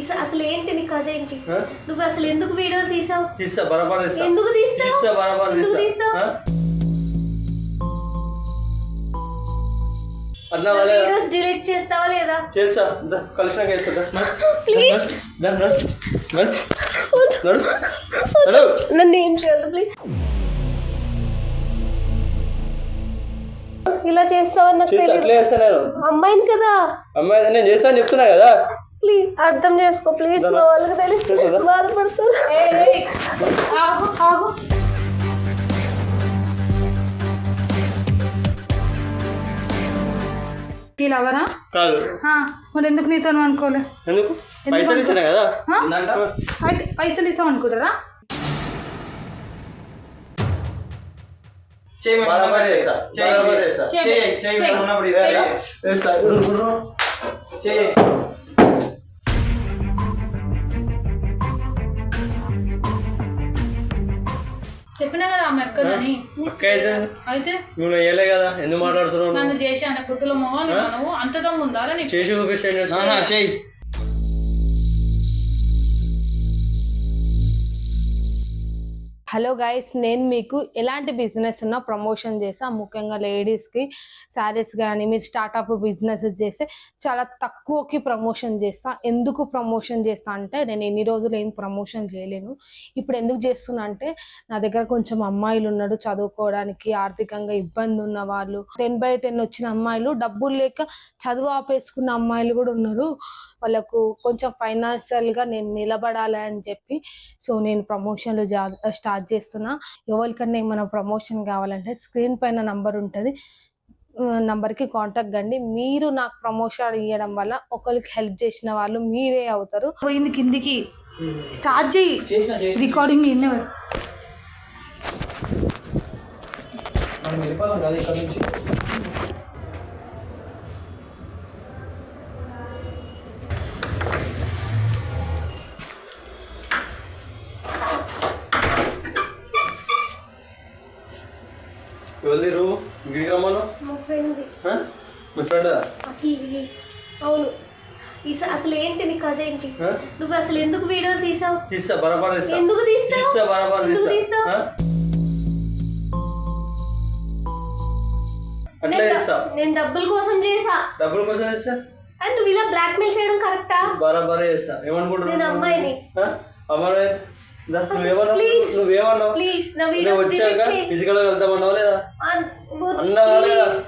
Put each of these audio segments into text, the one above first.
అసలు ఏంటి నీ కథ ఏంటి? నువ్వు అసలు ఎందుకు వీడియో తీసావు? తీస్తా బరాబర్ తీస్తా ఎందుకు? తీస్తా బరాబర్ తీస్తా తీస్తావు? ఆ? అన్నా వాళ్ళే. వీడియోస్ డిలీట్ చేస్తావా లేదా? చేస్తా. కలిసినాక చేస్తా. ప్లీజ్. నన్ను ఏం చేయదు ప్లీజ్. ఇలా చేస్తావని నాకు తెలియదు. అమ్మాయిని కదా. అమ్మాయి నేను చేస్తా అని చెప్తున్నా కదా. ప్లీజ్ అర్థం చేసుకో. ప్లీజ్ మా వాళ్ళకి తెలిసి చేస్తుందా? బాధపడుతున్నారు ఆగు ఆగు. వీళ్ళు ఎవరా కాదు. మరి ఎందుకు నీతో అనుకోలే ఎందుకు? పైసలు ఇచ్చినా కదా? ఆ? అయితే పైసలు ఇస్తాం అనుకుంటారా? చేస్తా. చెప్పినా కదా ఆమె ఎక్కదని అయితే? నువ్వు వేయలే కదా ఎందుకు మాట్లాడుతున్నావు నన్ను చేసి ఆయన కుత్తుల మొహాలు నువ్వు అంత దమ్ము ఉందారా నీకు? చేసి చూపిస్తే చెయ్యి హలో గైస్ నేను మీకు ఎలాంటి బిజినెస్ ఉన్నా ప్రమోషన్ చేసా. ముఖ్యంగా లేడీస్కి శారీస్ కానీ మీరు స్టార్టప్ బిజినెస్ చేస్తే చాలా తక్కువకి ప్రమోషన్ చేస్తా. ఎందుకు ప్రమోషన్ చేస్తా అంటే నేను ఎన్ని రోజులు ఏం ప్రమోషన్ చేయలేను. ఇప్పుడు ఎందుకు చేస్తున్నా అంటే నా దగ్గర కొంచెం అమ్మాయిలు ఉన్నాడు చదువుకోవడానికి ఆర్థికంగా ఇబ్బంది ఉన్న వాళ్ళు. టెన్ బై టెన్ వచ్చిన అమ్మాయిలు డబ్బులు లేక చదువు ఆపేసుకున్న అమ్మాయిలు కూడా ఉన్నారు. వాళ్ళకు కొంచెం ఫైనాన్షియల్గా నేను నిలబడాలి అని చెప్పి సో నేను ప్రమోషన్లు జా స్టార్ట్ చేస్తున్నా. ఎవరికన్నా ఏమైనా ప్రమోషన్ కావాలంటే స్క్రీన్ పైన నంబర్ ఉంటుంది. నంబర్కి కాంటాక్ట్ కండి. మీరు నాకు ప్రమోషన్ ఇవ్వడం వల్ల ఒకరికి హెల్ప్ చేసిన వాళ్ళు మీరే అవుతారు. పోయింది కిందికి. స్టార్ట్ చేయి. రికార్డింగ్ వెళ్ళి రూమ్ గిడికి రమ్మను. మా ఫ్రెండ్? మీ అవును. అసలు ఏంటి నీ కథ ఏంటి? నువ్వు అసలు ఎందుకు వీడియో తీసావు? తీస్తా బరాబర్ తీస్తా. ఎందుకు తీస్తావు? తీస్తా బరాబర్ తీస్తా? అట్లే చేస్తా. నేను డబ్బుల కోసం చేసా. డబ్బుల కోసం చేస్తా? అండ్ నువ్వు ఇలా బ్లాక్మెయిల్ చేయడం కరెక్టా బరాబరే చేస్తా. ఏమనుకుంటున్నావు? నేను అమ్మాయిని. అమ్మాయి నువ్వేమన్నావు? నువ్వు వచ్చాక ఫిజికల్గా వెళ్తామన్నావా లేదా? అన్- వద్దు, అన్నావా లేదా? please.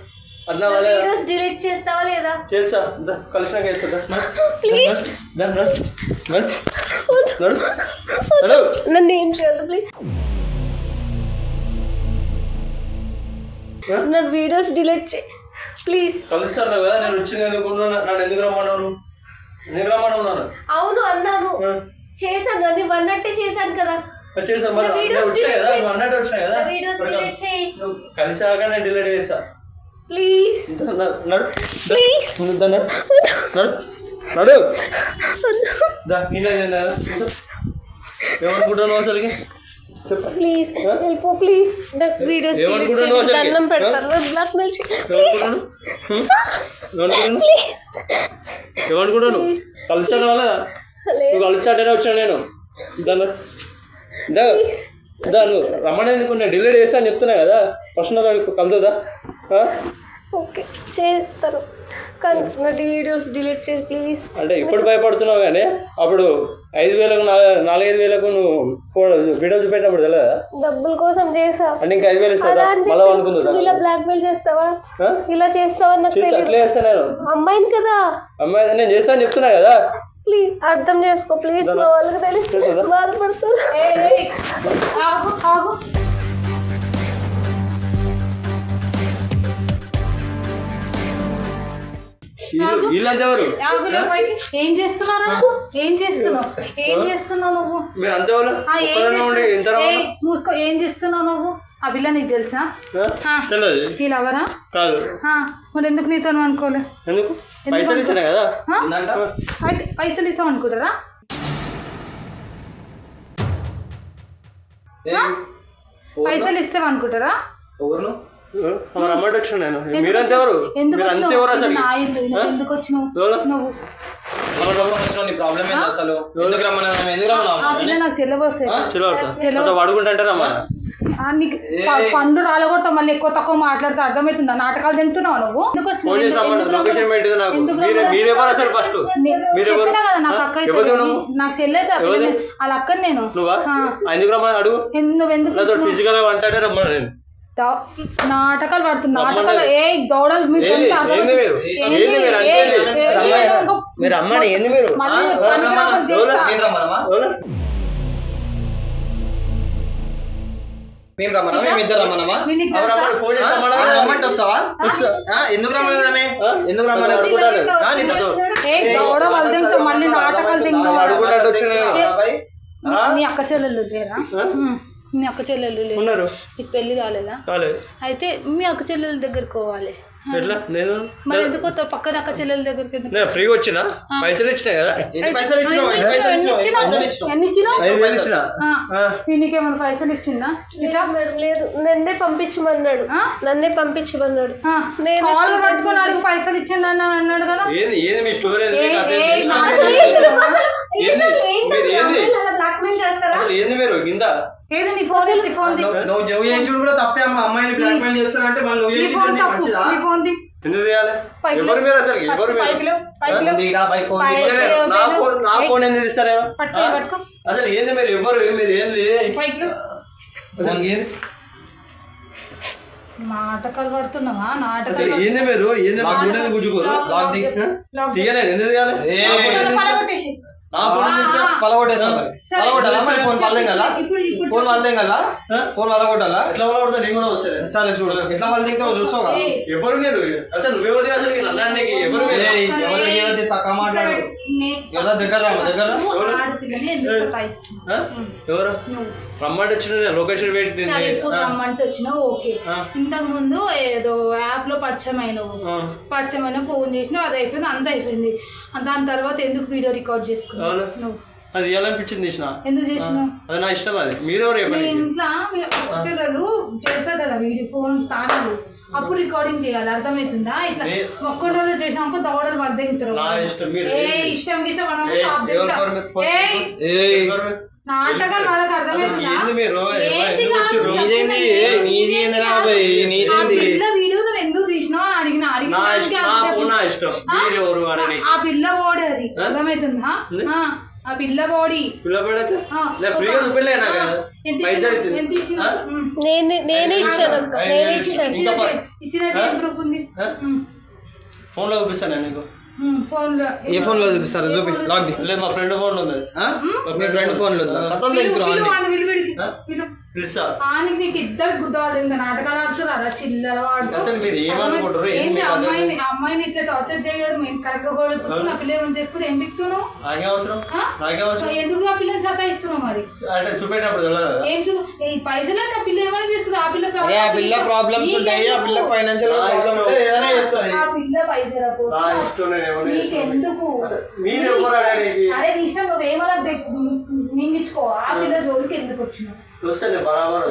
అన్నావా నా లేదా? వీడియోస్ డిలీట్ చేస్తావా లేదా? చేస్తా. దా, కలిసినాక చేస్తా దా. ప్లీజ్ నడు. నడు. నన్ను ఏం ప్లీజ్? నా వీడియోస్ డిలీట్ చేయి. ప్లీజ్ కలుస్తాను కదా నేను వచ్చి నన్ను ఎందుకు రమ్మన్నాను ఎందుకు రమ్మన్నాను నన్ను అవును అన్నాను ఆ? చేశాను అది వన్ అంటే చేశాను కదా. చేస్తా మరి వచ్చాయి కదా చేయి. నువ్వు అన్నట్టు వచ్చినాయి కదా. చేయి. కలిసాక నేను డిలీట్ ప్లీజ్ నడు. ప్లీజ్ నడు. నడు. దా. ఏమనుకుంటున్నావు అసలుకి? చెప్పు. ప్లీజ్ వెళ్ళిపో ప్లీజ్ నా వీడియోస్ డిలీట్ ఏమనుకుంటున్నావు చేయి. అసలుకి? దండం పెడతాను. బ్లాక్మెయిల్ చేయి. ప్లీజ్ ఏమనుకుంటున్నావు హ్మ్? ఏమనుకుంటున్నావు? ఏమనుకుంటున్నావు? కలిసాను వాళ్ళ. నువ్వు కలిసాటనే వచ్చాను నేను. దాన్ని దా దా నువ్వు రమ్మనేందుకు నేను డిలీట్ చేస్తా అని చెప్తున్నా కదా. కలుతుందా ఆ? ఓకే చేస్తారు. కానీ వీడియోస్ డిలీట్ చేయి ప్లీజ్ అంటే ఇప్పుడు భయపడుతున్నావు కానీ అప్పుడు ఐదు వేలకు నాలుగు నాలుగైదు వేలకు నువ్వు ఫోటో వీడియో చూపెట్టినప్పుడు తెలియదా డబ్బుల కోసం చేసా. అంటే ఇంకా ఐదు వేలు మళ్ళీ అనుకుందా ఇలా బ్లాక్మెయిల్ చేస్తావా? ఆ? ఇలా చేస్తావా అట్లే చేస్తా నేను. అమ్మాయిని కదా. అమ్మాయి నేను చేస్తా అని చెప్తున్నా కదా. ప్లీజ్ అర్థం చేసుకో ప్లీజ్ మా వాళ్ళకి ఆగు ఆగు. ఏం చేస్తున్నావు నువ్వు ఏం చేస్తున్నావు? ఏం చేస్తున్నావు నువ్వు? మీరు మూసుకో. ఏం చేస్తున్నావు నువ్వు? ఆ పిల్ల నీకు తెలుసా? ఎవరా? కాదు. మరి ఎందుకు నీతో అనుకోలే? ఎందుకు? పైసలు అయితే ఇస్తాం అనుకుంటారా? పైసలు ఇస్తాం అనుకుంటారా? ఎందుకు వచ్చినావు? నువ్వు నాకు నీకు పండు రాలగొడతా మళ్ళీ ఎక్కువ తక్కువ మాట్లాడితే అర్థమవుతుందా? నాటకాలు తింటున్నావు నువ్వు? ఎందుకు చెప్పినా కదా నాకు? అక్క అయితే ఎవరు నువ్వు? నాకు చెల్లైతే? వాళ్ళ అక్కని నేను. నువ్వా? ఎందుకు? ఫిజికల్ నాటకాలు పడుతుంది నాటకాలు ఏ దౌడలు మీరు? ఏంది? మేము రమ్మనా? మేము ఇద్దరు రమ్మనమా? రమ్మని ఫోన్ చేసి రమ్మనా? రమ్మంటే వస్తావా ఎందుకు రమ్మలేదు ఆమె ఎందుకు రమ్మలేదు? అడుగుతాడు. అడుగుతాడు. వచ్చిన నీ అక్క చెల్లెళ్ళు లేరా? నీ అక్క చెల్లెళ్ళు లేరు. ఉన్నారు. నీకు పెళ్ళి కాలేదా? కాలేదు. అయితే మీ అక్క చెల్లెల దగ్గరికి పోవాలి. ఎట్లా? నేను మరి ఎందుకు వస్తావు? పక్కన అక్క చెల్లెల దగ్గరికి ఎందుకు? నేను ఫ్రీగా వచ్చిన? పైసలు ఇచ్చినా కదా? ఎన్ని పైసలు ఎన్ని ఇచ్చిన. నీకేమైనా పైసలు ఇచ్చిందా? ఇట్లా? లేదు. నన్నే పంపించమన్నాడు? నన్నే పంపించమన్నాడు. నేను కాళ్ళు పట్టుకొని అడిగి పైసలు ఇచ్చింది అని అన్నాడు కదా. ఏంది? ఏంది మీ స్టోరీ? ఏంది? మీరు కింద. నువ్వు చేసుడు కూడా తప్పే అమ్మ. అమ్మాయిని బ్లాక్ మెయిల్ చేస్తారంటే మళ్ళీ నువ్వు నీ చేసి ఫోన్ తప్పు. మంచిదా? నీ ఫోన్ ది. ఎందుకు తీయాలి? పైకి ఎవరు మీరు అసలు? ఫస్ట్ ఎవరు మీరు? పైకి లేవు, పైకి లేవు. దిగిరా బై ఫోన్ పై- దిగి. నేనే- నా ఫోన్ నా ఫోన్ ఎందుకు ఇస్తారేమో? పట్టుకో, పట్టుకో. అసలు ఏంది మీరు? ఎవరు? మీరు? ఏంది. అసలు నాటకాలు పడుతున్నావా? నాటకాలు ఏంది మీరు? ఏంది? నా ఫోన్ ఎందుకు గుంజుకోరు లాక్ లాక్ ది. చెప్పు. లాక్ చెప్పు. తీయలేదు ఎందుకు తీయాలి? నా ఫోన్. పలగొట్టాలా? మరి కదా ఫోన్ కదా ఆ? ఫోన్ వాళ్ళగొట్టాలా ఎట్లా వల్ల కొడతా నేను కూడా వస్తాను సరే చూడు. ఎట్లా చూస్తావు కదా. ఎవరు అసలు నువ్వెవరు అసలు ఎవరు మాట్లాడు. దగ్గర దగ్గర? ఆ? ఎవరు. రమ్మంటే వచ్చిన లొకేషన్ రమ్మంటే వచ్చినావు ఓకే. ఆ. ఇంతకు ముందు ఏదో యాప్లో పరిచయం అయినావు. ఆ. పరిచయం అయినా ఫోన్ చేసినావు అది అయిపోయింది అంత అయిపోయింది. దాని తర్వాత ఎందుకు వీడియో రికార్డ్ చేసుకున్నావు? అవును. అది ఇవ్వాలనిపించింది తీసిన ఎందుకు చేసినావు అది నా ఇష్టం అది. మీరెవరు మీ చెప్పండి ఇంట్లో చేస్తారు కదా వీడియో ఫోన్ తానలు అప్పుడు రికార్డింగ్ చేయాలి అర్థమవుతుందా? ఇట్లా నే- ఒక్క రోజు చేసినాక దవడలు వర్ధించరు నా ఇష్టం, మీరు ఏ? ఇష్టం మీరు? మీరు? నాటకాలు వాళ్ళకి అర్థమవుతుందా? మీరు? వీడియో నువ్వు ఎందుకు తీసినావు అని అడిగిన అడిగిన ఇష్టం. ఫోన్ ఆ పిల్ల బోడి అది. అర్థమవుతుందా? ఆ, ఆ పిల్ల బోడి పిల్లబడితే ఆ, నేను ఫ్రీగా చూపిలే నాకు పైసలు? ఇచ్చింది? ఇచ్చాను నేనే ఇచ్చినట్టు ఏం ప్రూఫ్ ఉంది? ఉమ్. ఫోన్లో చూపిస్తాను నీకు? ఏ ఫోన్లో చూపిస్తారా చూపి. లాక్ లేదు మా ఫ్రెండ్ ఫోన్లో ఉంది. అది. ఆ? మీ ఫ్రెండ్ ఫోన్లో ఉందా? కథలు తింటున్నావు పిలు, అన్ని. వాడిని పిలు, వీడికి. ఆ? పిలు. పిలుస్తా ఆనికి నీకు ఇద్దరు గుద్దవాలి ఇంకా నాటకాలు ఆడుతున్నారా? చిల్లర వాడు అసలు మీరు ఏమనుకుంటారు? ఏంటి అమ్మాయిని అమ్మాయిని ఇట్లా టార్చర్ చేయడం? మేము కరెక్ట్ గోల్ నా పిల్ల ఏమైనా చేసుకుని ఏం బిక్తున్నావు? నాకే అవసరం ఆ? నాకే అవసరం ఎందుకు ఆ పిల్లని సతాయిస్తున్నావు మరి? అంటే ఏం చూ ఈ పైసలకి ఆ పిల్ల ఏమైనా చేసుకుంది ఆ పిల్ల ఆ పిల్ల ప్రాబ్లమ్స్ ఉంటాయి. ఆ పిల్ల ఫైనాన్షియల్ ఆ పిల్ల పైసల కోసం నీకెందుకు? అరే నీ ఇష్టం నువ్వేమన్నా మింగించుకో ఆ పిల్ల జోలికి ఎందుకు వచ్చినావు?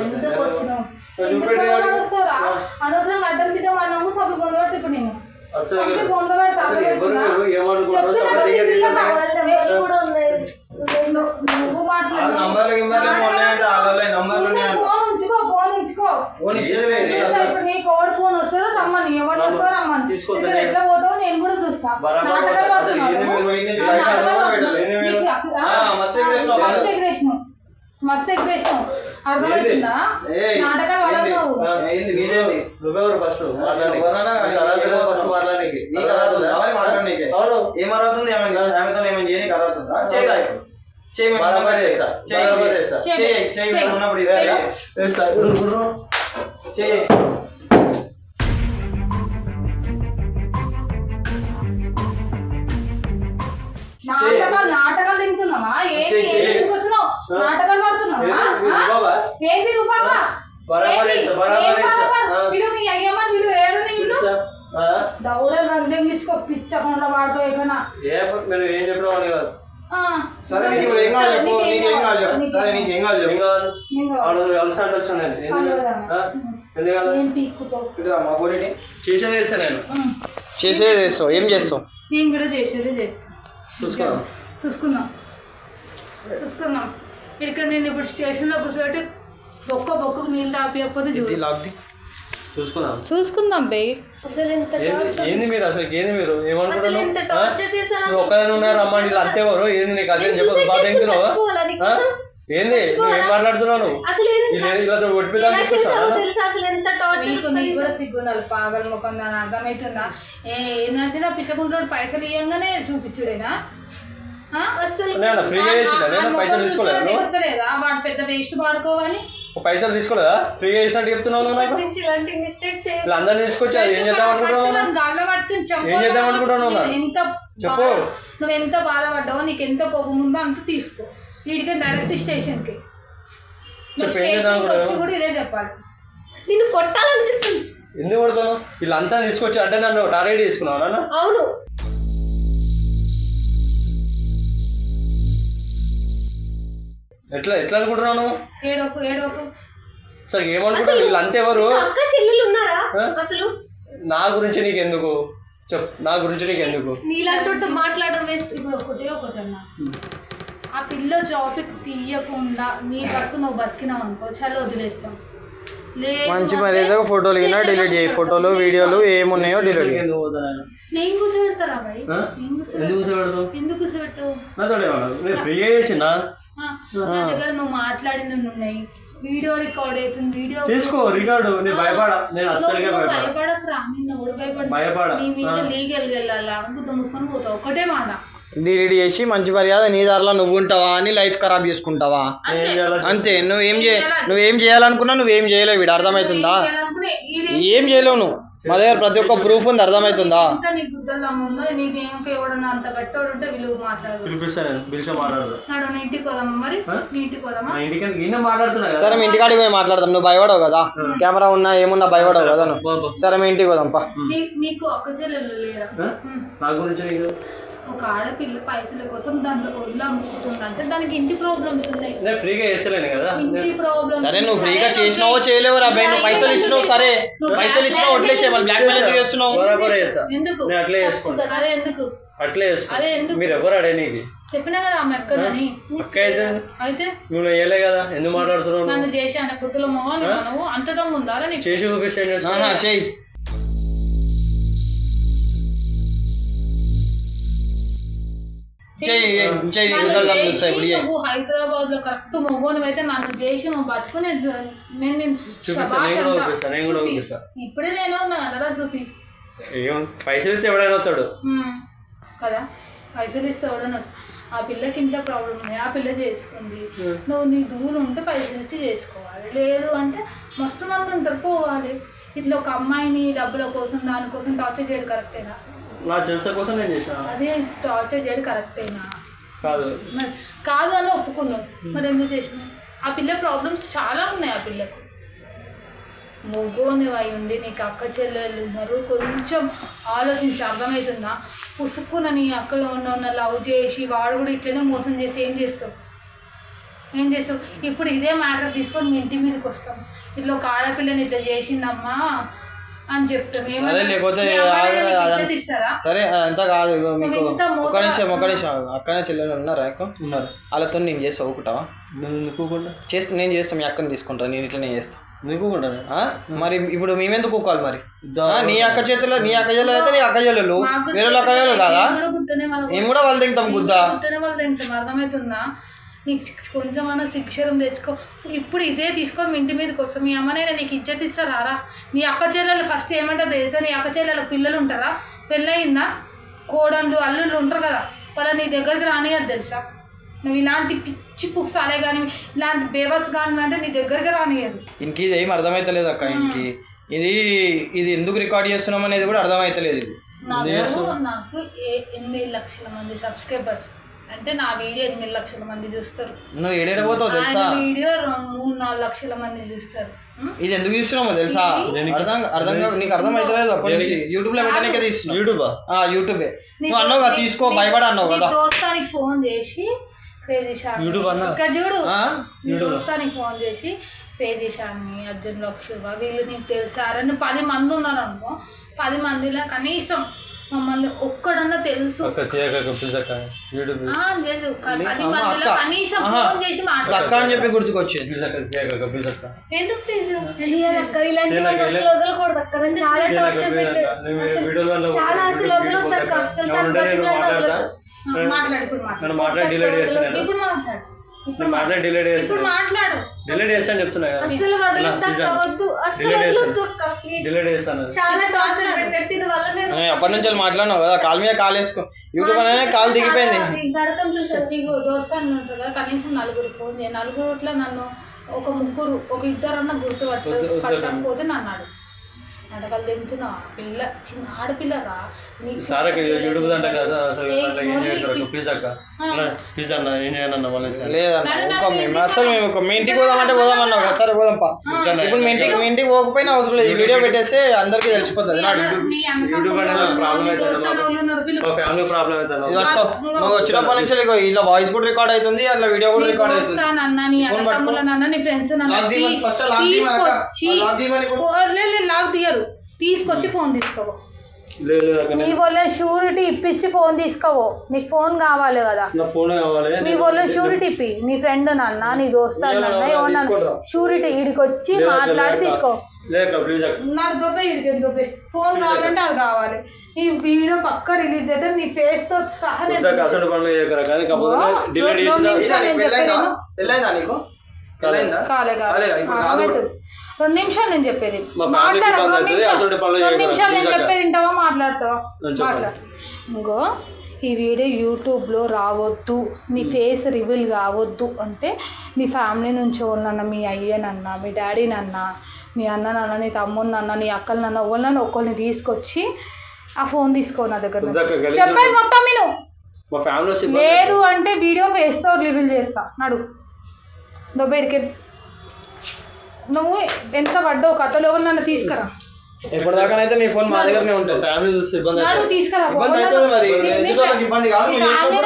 ఎందుకు వచ్చినావు? అనవసరంగా అడ్డం తిట్టే వాడు నమ్ము సభ పొందబట్టి ఇప్పుడు నేను. నువ్వు మాట్లాడు. ఫోన్ ఇప్పుడు నీకు ఎవరు ఫోన్ వస్తారో రమ్మని ఎవరు వస్తారో రమ్మని. ఇక్కడ? ఎట్లా పోతావో నేను కూడా చూస్తా. నాటకాలు పడుతున్నావు? కూడా పడుతున్నావు. పెట్టలేదు. ఏంది నీకు మీరు? అక్క- ఆ, మస్తు ఎగరేసినావు మస్తు కదా. ఎగరేసినావు. మస్తు ఎగరేసినావు. అర్థమవుతుందా ఏయ్, నాటకాలు ఏంది? పడవు ఆ, ఏంది? నీదేంది? నువ్వెవరు ఫస్ట్ మాట్లాడి ఎవరన్నా నీకు అర్హత లేదా ఏమో ఫస్ట్ మాట్లాడడానికి నీకు అర్హత ఉందా? మరి మాట్లాడనీకే. అవును ఏం అర్హతుంది ఏమైనా ఆమెతో ఏమైనా చేయనీకి అర్హత ఉందా చేయరా ఇప్పుడు చేయి. చేయి. చేయి. ఉన్నప్పుడు ఇది చేయి. నాటకాలు నాటకాలు తింటున్నావా? ఏంటి వచ్చినావు? నాటకాలు పడుతున్నావా. వీళ్ళు నీ అయ్యమ్మ వీళ్ళు ఏడు? దౌడలు పిచ్చకుండా వాడుతో ఏకనా ఏ ప- మీరు ఏం చెప్పినా వాడిని కాదు. సరే నీకు ఇప్పుడు ఏం కావాలి చెప్పు నీకు ఏం చెప్పు. సరే నీకు ఏం ఏం చెప్పు కావాలి ఆడు కలిసాండి వచ్చాను నేను ఎందుకు? ఆ? ఎందుకు కావాలి? ఏం పీక్కుతావు? ఇటురా మా బోడీని చేసేది చేస్తా నేను. చేసేది చేస్తావు. ఏం చేస్తావు? నేను కూడా చేసేది చేస్తాను చూసుకో. చూసుకుందాం. చూసుకుందాం. ఇక్కడ నేను ఇప్పుడు స్టేషన్లో కూర్చోబెట్టి బొక్క బొక్కకు నీళ్ళు తాపియకపోతే చూసుకుందాం. చూసుకుందాం బే. అసలు ఎంత ఏంది మీరు అసలు ఏంది మీరు? అసలు ఎంత టార్చర్ చేశారు నువ్వు ఒక్కదాని ఉన్నారు అమ్మా అంతేవారు ఏంది నీకు అదే బాధ? ఏంది? ఏం అసలు తెలుసా? అసలు ఎంత టార్చర్ నీకు కూడా సిగ్గుండాలి పాగల ముఖం దాని అర్థమవుతుందా ఏ ఏం నచ్చినా పిచ్చకుంటాడు పైసలు ఇవ్వగానే చూపించుడేనా? అసలు పైసలు తీసుకోలేదు? వాడు పెద్ద వేస్ట్ వాడుకోవాలి. పైసలు తీసుకోలేదా? ఫ్రీగా చేసినట్టు చెప్తున్నావు నువ్వు నాకు? నుంచి ఇలాంటి మిస్టేక్ చేయ. వీళ్ళు అందరినీ తీసుకొచ్చి ఏం చేద్దాం అనుకుంటున్నావు. ఏం చేద్దాం అనుకుంటున్నావు? ఎంత చెప్పు. నువ్వు ఎంత బాధపడ్డావో నీకు ఎంత కోపం ఉందో అంత తీసుకో. వీడికి డైరెక్ట్ స్టేషన్కి వచ్చి? కూడా ఇదే చెప్పాలి. నిన్ను కొట్టాలనిపిస్తుంది. ఎందుకు కొడతాను? వీళ్ళంతా తీసుకొచ్చి అంటే నన్ను టార్గెట్ తీసుకున్నావు నాన్న. అవును. ఎట్లా ఎట్లా అనుకుంటున్నావు నువ్వు? ఏడోకు ఏడోకు సరే ఏమనుకుంటావు వీళ్ళు అంతే ఎవరు నీకు అక్క చెల్లెలు ఉన్నారా? అసలు? నా గురించి నీకు ఎందుకు చెప్పు నా గురించి నీకు ఎందుకు నీలాంటి మాట్లాడడం వేస్ట్. ఇప్పుడు ఒకటే ఒకటి అన్న. ఆ పిల్ల టాపిక్ తీయకుండా నీ బతుకు నువ్వు బతికినావు అనుకో చాలా వదిలేస్తాం. లేదు మంచి అంటే మర్యాదగా ఫోటోలు కింద డిలీట్ చేయి. ఫోటోలు వీడియోలు ఏమున్నాయో డిలీట్ చేయి. నేను? కూర్చోబెడతారా ఎందుకు కూర్చోబెడతావు? ఎందుకు నేను ఫ్రీ చేసిన నా దగ్గర నువ్వు ఉన్నాయి వీడియో రికార్డ్ అవుతుంది వీడియో తీసుకో రికార్డు నేను భయపడా నేను అస్సలుగా నువ్వు భయపడా భయపడకు రా నిన్న కూడా భయపడ భయపడ. నీ మీద. లీగల్ వెళ్ళాలా? మూసుకొని పోతావు ఒకటే మాట. డిలీట్ చేసి మంచి మర్యాద నీ దారిలో నువ్వు ఉంటావా? అని లైఫ్ ఖరాబ్ చేసుకుంటావా? అంతే. నువ్వేం చే నువ్వేం చేయాలనుకున్నా నువ్వేం చేయలేవు వీడు అర్థమవుతుందా? ఏం చేయలేవు నువ్వు. మా దగ్గర ప్రతి ఒక్క ప్రూఫ్ ఉంది అర్థమవుతుందా? ఎంత నీ గుద్దలు ఉందో? నీకు ఇంకా ఎవడన్నా అంత గట్టోడు ఉంటే విలువ మాట్లాడు పిలిపిస్తాను నేను పిలిచి మాట్లాడదు నాడు నీ ఇంటికి పోదామా మరి? ఆ? నీ ఇంటికి పోదామా? మా ఇంటికి గిన్నె మాట్లాడుతున్నా కదా. సరే మీ ఇంటికాడికి పోయి మాట్లాడదాం. నువ్వు భయపడవు కదా? కెమెరా ఉన్నా ఏమున్నా భయపడవు కదా నువ్వు? సరే మీ ఇంటికి పోదాం పా నీ- నీకు ఒక్క చెల్లెలు లేరా? నా గురించి నీకు? ఒక ఆడపిల్ల పైసల కోసం దాంట్లో ఒళ్ళు అమ్ముకుంటుంది అంటే దానికి ఇంటి ప్రాబ్లమ్స్ ఉన్నాయి. నేను ఫ్రీగా చేస్తలేను కదా. ఇంటి ప్రాబ్లమ్స్ సరే నువ్వు ఫ్రీగా చేసినావో చేయలేవు రా నువ్వు పైసలు ఇచ్చినావు సరే. పైసలు ఇచ్చినావు వదిలేసే మళ్ళీ బ్లాక్ మెయిల్ ఎందుకు చేస్తున్నావు? బరాబరే చేస్తా. ఎందుకు? నేను అట్లే చేసుకుంటా అదే ఎందుకు? అట్లే అదే ఎందుకు? మీరు ఎవరు అడే నీకు? చెప్పినా కదా ఆమె ఎక్కదని అక్క అయితే? అయితే? నువ్వు వేయలే కదా ఎందుకు మాట్లాడుతున్నావు నన్ను చేసి ఆయన గుర్తుల నువ్వు అంత దమ్ము ఉందారా నీకు? చేసి చూపిస్తే ఆహా, నువ్వు హైదరాబాద్లో కరెక్ట్ మొగోని అయితే నన్ను చేసి నువ్వు బతుకునే జ- నేను నేను. ఇప్పుడే నేను ఉన్నా కదరా చూపి. పైసలు ఇస్తే ఎవడైనా వస్తాడు. కదా పైసలు ఇస్తే ఎవడన్నా వస్తా- ఆ పిల్లకి ఇంట్లో ప్రాబ్లం ఉంది ఆ పిల్ల చేసుకుంది. నువ్వు నీ దూరం ఉంటే పైసలు ఇచ్చి చేసుకోవాలి. లేదు అంటే మస్తు మంది ఉంటారు పోవాలి. ఇట్లా ఒక అమ్మాయిని డబ్బుల కోసం దానికోసం టార్చర్ చేయడం కరెక్టేనా నా జల్సా కోసం నేను చేసిన. అదే టార్చర్ చేయడం కరెక్టేనా కాదు. మరి కాదు అని ఒప్పుకున్నావు. మరి ఎందుకు చేసినావు? ఆ పిల్ల ప్రాబ్లమ్స్ చాలా ఉన్నాయి ఆ పిల్లకు. మొగ్గోని అయి ఉండి నీకు అక్క చెల్లెళ్ళు ఉన్నారు. కొంచెం ఆలోచించి అర్థమవుతుందా? పుసుక్కున నీ అక్క ఉన్న లవ్ చేసి వాడు కూడా ఇట్లనే మోసం చేసి ఏం చేస్తావు? ఏం చేస్తావు? ఇప్పుడు ఇదే మ్యాటర్ తీసుకొని మీ ఇంటి మీదకి వస్తాం. ఇట్లా ఒక ఆడపిల్లని ఇట్లా చేసిందమ్మా. అని చెప్తాం సరే లేకపోతే సరే అంత కాదు మీకు ఒక నిమిషం ఒక నిమిషం. అక్కనే చెల్లెలు ఉన్నారా ఉన్నారు. వాళ్ళతో నేను చేస్తా ఎందుకుంటా చేస్తే నేను చేస్తాను మీ అక్కని తీసుకుంటా నేను ఇట్లనే చేస్తా. ఎందుకుంటాను ఆ? మరి ఇప్పుడు మేమెందుకు ఊకోవాలి మరి? ఆ, నీ అక్క చేతిలో నీ అక్క చెల్లెలు అయితే నీ అక్క చెల్లెలు వేరే వాళ్ళ అక్క చెల్లెలు కాదా? మేము కూడా వాళ్ళ. తింటాం గుద్ద? గుర్తునే వాళ్ళు. తింటాం అర్థమవుతుందా? నీకు కొంచెమన్నా శిక్షరం తెచ్చుకో. ఇప్పుడు ఇదే తీసుకొని మీ ఇంటి మీదకి వస్తాం. మీ అమ్మనైనా నీకు ఇజ్జత్ ఇస్తారా నీ అక్క చెల్లెలు ఫస్ట్ ఏమంటారు తెలుసా? నీ అక్క చెల్లెలు పిల్లలు ఉంటారా? పెళ్ళయిందా? కోడళ్ళు అల్లుళ్ళు ఉంటారు కదా. వాళ్ళ నీ దగ్గరికి రానియదు తెలుసా? నువ్వు ఇలాంటి పిచ్చి పుక్సాలే కానీ ఇలాంటి బేబస్ కానీ అంటే నీ దగ్గరికి రానియదు. ఇంక ఇది ఏం అర్థమైతలేదు అక్క ఇంకి. ఇది ఇది ఎందుకు రికార్డ్ చేస్తున్నాం అనేది కూడా అర్థమైతలేదు నాకు నాకు ఏ- ఎనిమిది లక్షల మంది సబ్స్క్రైబర్స్ అంటే నా వీడియో ఎనిమిది లక్షల మంది చూస్తారు. నువ్వు ఏడేడపోతావు తెలుసా? వీడియో రెండు మూడు నాలుగు లక్షల మంది చూస్తారు? ఇది ఎందుకు చూస్తున్నామో తెలుసా? అర్థం అర్థం నీకు అర్థం అవుతలేదు అప్పటి నుంచి. యూట్యూబ్లో పెట్టడానికే తీస్తున్నావు. యూట్యూబా? ఆ యూట్యూబే. నువ్వు అన్నావు కదా తీసుకో భయపడ అన్నావు నీ కదా. దోస్తానికి ఫోన్ చేసి యూట్యూబ్ అన్నా? ఇక్కడ చూడు. ఆ? నీ దోస్తానికి ఫోన్ చేసి షాన్ని అర్జున్ లక్షువ వీళ్ళు నీకు నువ్వు పది మంది ఉన్నారు అనుకో పది మందిలో కనీసం మమ్మల్ని ఒక్కడన్నా తెలుసు. లేదు. కనీసం. ఫోన్ చేసి అక్క అని చెప్పి గుర్తుకొచ్చింది. ప్లీజ్ అక్క చేయక ప్లీజ్ అక్క ఎందుకు ప్లీజ్? అక్క ఇలాంటి వాళ్ళు అసలు వదలకూడదు అక్క. నేను చాలా టార్చర్ పెట్టాను అసలు చాలా అసలు వదలొద్దు అక్క. అసలు తను బతికినట్టు వదలొద్దు. మాట్లాడు ఇప్పుడు మాట్లాడు. ఇప్పుడు మాట్లాడి డిలీట్ ఇప్పుడు చేస్తాను మాట్లాడు. డిలీట్ చేస్తాను చెప్తున్నా కదా. అసలు వదలొద్దు అక్క వద్దు. అసలు Delete వదలొద్దు అక్క ప్లీజ్ డిలీట్ చేస్తాను. చాలా టార్చర్ పెట్టాడు దీని వల్ల నేను నేను ఎప్పటి నుంచి మాట్లాడినావు కదా కాలు మీద కాలు వేసుకో. యూట్యూబ్ అనేది కాలు దిగిపోయింది. నరకం చూసాను నీకు దోస్తాను ఉంటారు కదా కనీసం నలుగురు ఫోన్ చేయ. నలుగురుట్లో నన్ను ఒక ముగ్గురు ఒక ఇద్దరు అన్న గుర్తు పట్ట పట్టకపోతే నన్ను అడుగు. అడగలు తింటున్నా పిల్ల చిన్న ఆడపిల్లరా అసలు మేము. అసలు మేము ఒక మీ ఇంటికి పోదామంటే పోదాం పా ఇప్పుడు మీ ఇంటికి మీ ఇంటికి పోకపోయినా అవసరం లేదు. ఈ వీడియో పెట్టేస్తే అందరికీ తెలిసిపోతుంది. నువ్వు వచ్చినప్పటి నుంచి ఇలా వాయిస్ కూడా రికార్డ్ అవుతుంది అట్లా వీడియో కూడా రికార్డ్ అవుతుంది. లాక్ తీయరు తీసుకొచ్చి ఫోన్ తీసుకోవు నీ వల్ల షూరిటీ ఇప్పించి ఫోన్ తీసుకోవో నీకు ఫోన్ కావాలి కదా. నా వల్ల షూరిటీ ఇప్పి. నీ ఫ్రెండ్ నన్న నీ దోస్తు అన్న ఏమన్నా షూరిటీ ఇడికి వచ్చి మాట్లాడి తీసుకో. నాకు దొబ్బే ఇడికి దొబ్బే? ఫోన్ కావాలంటే అది కావాలి. ఈ వీడియో పక్క రిలీజ్ అయితే నీ ఫేస్తో సహా నేను కాలే రెండు నిమిషాలు నేను చెప్పేది. మాట్లాడు రెండు నిమిషాలు. రెండు. నిమిషాలు నేను. చెప్పేది వింటావా మాట్లాడతావా. మాట్లాడు. ఇంకో ఈ వీడియో యూట్యూబ్లో రావద్దు నీ ఫేస్ రివీల్ కావద్దు అంటే నీ ఫ్యామిలీ నుంచి వాళ్ళన్న మీ అయ్యనన్న మీ డాడీనన్న మీ అన్ననన్న నీ తమ్ముడినన్న నీ అక్కలనన్న ఎవరినన్న ఒకరిని తీసుకొచ్చి ఆ ఫోన్ తీసుకో నా దగ్గర చెప్పేది మొత్తం నేను లేదు అంటే వీడియో ఫేస్తో రివీల్ చేస్తా. నడు దొబ్బేడికి నువ్వు ఎంత పడ్డావు? కథలో నన్ను తీసుకురా? ఎప్పటిదాకానైతే నీ ఫోన్ మా దగ్గరనే ఉంటుంది. ఫ్యామిలీ చూస్తే ఇబ్బంది. తీసుకురా ఇబ్బంది అవుతుంది మరి. ఇబ్బంది కాదు?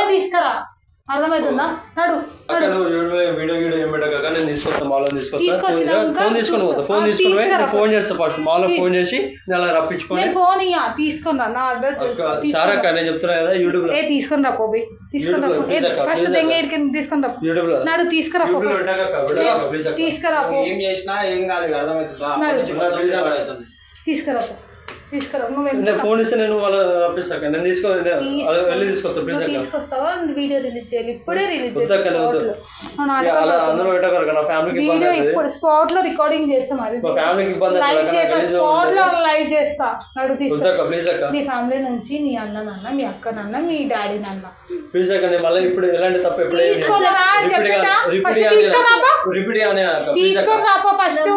తీసుకురా. అర్థమవుతుందా? నడు వీడియో వీడియో ఏం పెట్టక నేను తీసుకొస్తాను మాలో ఫోన్ తీసుకొని పోతా ఫోన్ తీసుకొని. నేను ఫోన్ చేస్తా ఫస్ట్. మాలో ఫోన్ చేసి నేను అలా రప్పించుకొని ఫోన్ ఇయ్యా నా అడ్రస్ సార్ అక్క నేను చెప్తున్నా కదా యూట్యూబ్లో ఏ తీసుకుని రా పోబి తీసుకుని రా YouTube లో, please అక్క, ఫస్ట్ please దెంగ అక్క. ఇడికి తీసుకుని రా యూట్యూబ్లో నాడు తీసుకురా ఏం చేసినా ఏం కాదు అర్థమవుతుందా. తీసుకురా ఫోన్ ఇస్తే నేను వాళ్ళ రప్పిస్తాక నేను తీసుకో వెళ్ళి తీసుకొస్తా ప్లీజ్ తీసుకొస్తావా? వీడియో రిలీజ్ చేయాలి. ఇప్పుడే రిలీజ్ అలా అందరూ పెట్టకరు నా ఫ్యామిలీకి వీడియో ఇప్పుడు స్పాట్లో రికార్డింగ్ చేస్తాం అది. మా ఫ్యామిలీకి ఇబ్బంది లైవ్ చేస్తా గలీజ్ స్పాట్లో లైవ్ చేస్తా. నడు వద్దు తీసుకో అక్క ప్లీజ్ అక్క. మీ ఫ్యామిలీ నుంచి నీ అన్న నాన్న మీ అక్క నాన్న మీ డాడీ నాన్న. ప్లీజ్ అక్క నేను మళ్ళీ ఇప్పుడు ఎలాంటి తప్పు ఎప్పుడు రిపీట్ అనే- అక్క ప్లీజ్ అక్క. రాపో ఫస్ట్.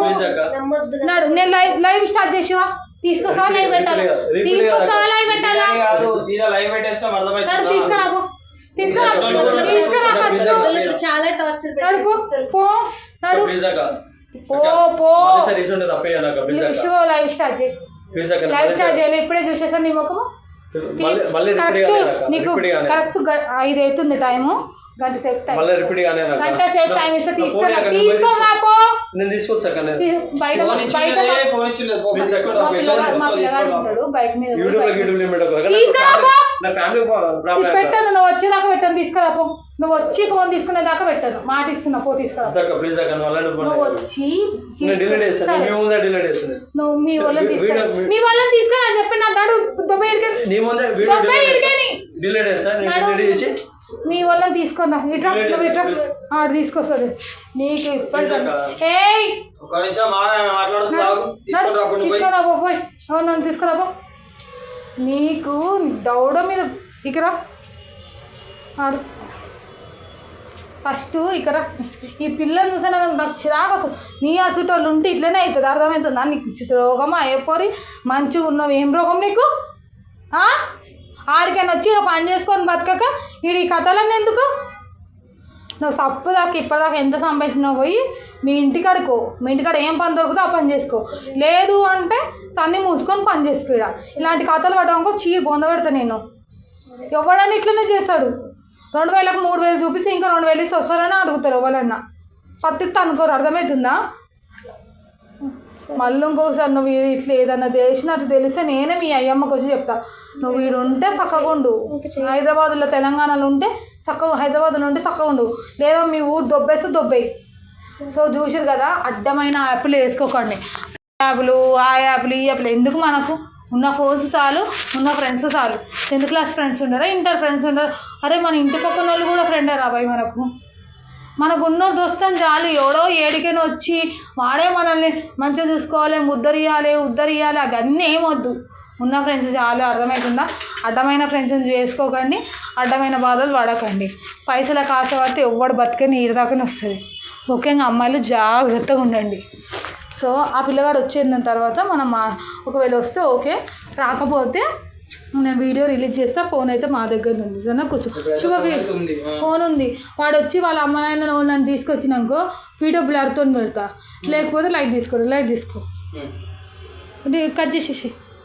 నాడు నేను లైవ్ లైవ్ స్టార్ట్ చేసివా? తీసుకొస్తావా లైవ్ పెట్టాలా? తీసుకొస్తావా లైవ్ పెట్టాలా? సీదా లైవ్ పెట్టేస్తాం తీసుకురాపో తీసుకురా ఫస్ట్. చాలా టార్చర్ నాడు పో. పో. నాడు. పో లైవ్ స్టార్ట్ చేయి. లైవ్ స్టార్ట్ చేయాలి ఇప్పుడే చూసేసాను నీ ముఖము. నీకు కరెక్ట్ ఐదు అవుతుంది టైము. గంట సేపు టైం మళ్ళీ రిపీట్ గంట సేపు ఇస్తే నేను బయట బయట ఫోన్ ఇచ్చిందే మా పిల్లగాడు మా పిల్లగాడు ఉంటాడు బయట మీద యూట్యూబ్లో. యూట్యూబ్ నా. ఫ్యామిలీ- ప్రాబ్లం పెట్టాను నువ్వు వచ్చేదాకా పెట్టాను తీసుకురా పో. నువ్వు వచ్చి ఫోన్ తీసుకునే దాకా పెట్టాను. మాట ఇస్తున్నా పో తీసుకురా. ప్లీజ్ నువ్వు వచ్చి నువ్వు మీ వాళ్ళని తీసుకురా. వీడియో- మీ వాళ్ళని తీసుకురా అని చెప్పి నా దాడు దొబ్బే ఇరికేని. చేసి మీ వాళ్ళని తీసుకున్నా. ఇట్రా నువ్వు ఇట్రా. చేస్తా. ఆడు తీసుకొస్తుంది. నీకు ఇప్పటి. ఏయ్! తీసుకురా పో పోయి. అవును నన్ను తీసుకురా పో. నీకు దౌడ మీద ఇక్కడ. ఆడు. ఫస్ట్ ఇక్కడ. ఈ పిల్లని చూసా నాకు చిరాకు వస్తుంది. నీ ఆ చుట్టూ ఉంటే ఇట్లనే అవుతుంది. అర్థమవుతుందా? నీకు రోగమా? అయిపోరి మంచిగా ఉన్నావు. ఏం రోగం నీకు? ఆడికైనా వచ్చి నువ్వు పని చేసుకొని బతకక ఈడు ఈ కథలన్నీ ఎందుకు? నువ్వు సప్పు దాకా ఇప్పటిదాకా ఎంత సంపాదించినావు పోయి మీ ఇంటికాడకో మీ ఇంటికాడ ఏం పని దొరుకుతుందో ఆ పని చేసుకో. లేదు అంటే తన్ని మూసుకొని పని చేసుకో ఈడ. ఇలాంటి కథలు పడ్డాకో చీర బొంద పెడతా నేను. ఎవడన్నా ఇట్లనే చేస్తాడు. రెండు వేలకు మూడు వేలు చూపిస్తే ఇంకా రెండు వేలు ఇస్తే వస్తారని అడుగుతారు ఎవరన్నా. పత్తి అనుకోరు. అర్థమవుతుందా? మళ్ళీ ఇంకొకసారి నువ్వు ఇట్లా ఏదన్నా చేసినట్టు తెలిస్తే నేనే మీ అయ్యమ్మకి వచ్చి చెప్తా. నువ్వు వీడు ఉంటే చక్కగా ఉండు. హైదరాబాద్లో తెలంగాణలో ఉంటే చక్కగా హైదరాబాద్లో ఉంటే చక్కగా ఉండు. లేదా మీ ఊరు దొబ్బేస్తే దొబ్బేయి. సో చూసారు కదా అడ్డమైన యాప్లు వేసుకోకండి. యాప్లు ఆ యాప్లు ఈ యాప్లు ఎందుకు మనకు? ఉన్న ఫోన్స్ చాలు ఉన్న ఫ్రెండ్స్ చాలు. టెన్త్ క్లాస్ ఫ్రెండ్స్ ఉండరా ఇంటర్ ఫ్రెండ్స్ ఉండరా? అరే మన ఇంటి పక్కన వాళ్ళు కూడా ఫ్రెండే రాబాయి మనకు? మనకున్న దోస్తం చాలు. ఎవడో ఏడికైనా వచ్చి వాడే మనల్ని మంచిగా చూసుకోవాలి ముద్దరియాలి ఉద్దరియాలి అవన్నీ ఏమొద్దు ఉన్న ఫ్రెండ్స్ చాలు. అర్థమవుతుందా అడ్డమైన ఫ్రెండ్స్ని చేసుకోకండి అడ్డమైన బాధలు పడకండి. పైసల కాస్త పడితే ఎవ్వడు బతికే నీరు దాకానే వస్తుంది ముఖ్యంగా అమ్మాయిలు జాగ్రత్తగా ఉండండి. సో ఆ పిల్లగాడు వచ్చేసిన తర్వాత మనం మా- ఒకవేళ వస్తే ఓకే. రాకపోతే నేను వీడియో రిలీజ్ చేస్తా ఫోన్ అయితే మా దగ్గర ఉంది. సరేనా కూర్చో. శుభ. ఫోన్ ఉంది. వాడు వచ్చి వాళ్ళ అమ్మ నాయన నన్ను తీసుకొచ్చినాకో వీడియో బ్లర్తో పెడతా. లేకపోతే లైట్ తీసుకో లైట్ తీసుకో. కట్ చేసేసి.